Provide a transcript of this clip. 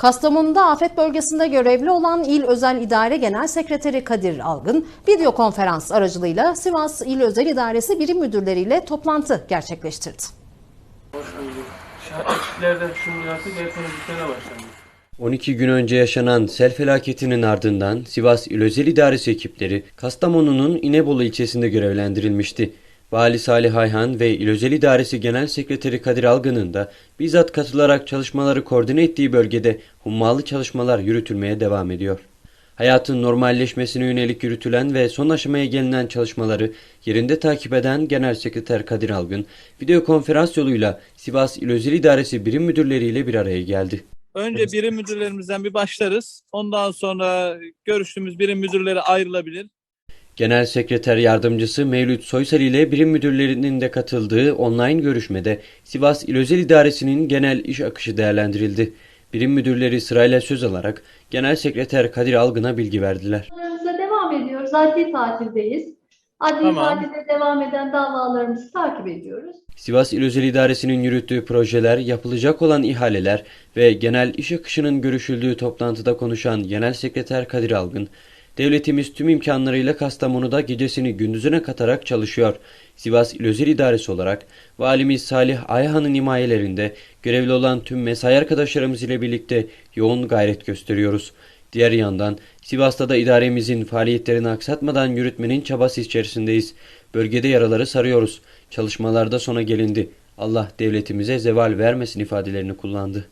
Kastamonu'da afet bölgesinde görevli olan İl Özel İdare Genel Sekreteri Kadir Algın, video konferans aracılığıyla Sivas İl Özel İdaresi birim müdürleriyle toplantı gerçekleştirdi. Hoş bulduk. Ekiplerden şunu yaptık, hepimiz bir sene başladık. 12 gün önce yaşanan sel felaketinin ardından Sivas İl Özel İdaresi ekipleri Kastamonu'nun İnebolu ilçesinde görevlendirilmişti. Vali Salih Ayhan ve İl Özel İdaresi Genel Sekreteri Kadir Algın'ın da bizzat katılarak çalışmaları koordine ettiği bölgede hummalı çalışmalar yürütülmeye devam ediyor. Hayatın normalleşmesine yönelik yürütülen ve son aşamaya gelinen çalışmaları yerinde takip eden Genel Sekreter Kadir Algın, video konferans yoluyla Sivas İl Özel İdaresi birim müdürleriyle bir araya geldi. Önce birim müdürlerimizden bir başlarız. Ondan sonra görüştüğümüz birim müdürleri ayrılabilir. Genel Sekreter Yardımcısı Mevlüt Soysal ile birim müdürlerinin de katıldığı online görüşmede Sivas İl Özel İdaresi'nin genel iş akışı değerlendirildi. Birim müdürleri sırayla söz alarak Genel Sekreter Kadir Algın'a bilgi verdiler. Devam ediyoruz. Adli tatildeyiz. Adli Tamam. tatilde devam eden davalarımızı takip ediyoruz. Sivas İl Özel İdaresi'nin yürüttüğü projeler, yapılacak olan ihaleler ve genel iş akışının görüşüldüğü toplantıda konuşan Genel Sekreter Kadir Algın, Devletimiz tüm imkanlarıyla Kastamonu'da gecesini gündüzüne katarak çalışıyor. Sivas İl Özel İdaresi olarak Valimiz Salih Ayhan'ın himayelerinde görevli olan tüm mesai arkadaşlarımız ile birlikte yoğun gayret gösteriyoruz. Diğer yandan Sivas'ta da idaremizin faaliyetlerini aksatmadan yürütmenin çabası içerisindeyiz. Bölgede yaraları sarıyoruz. Çalışmalarda sona gelindi. Allah devletimize zeval vermesin ifadelerini kullandı.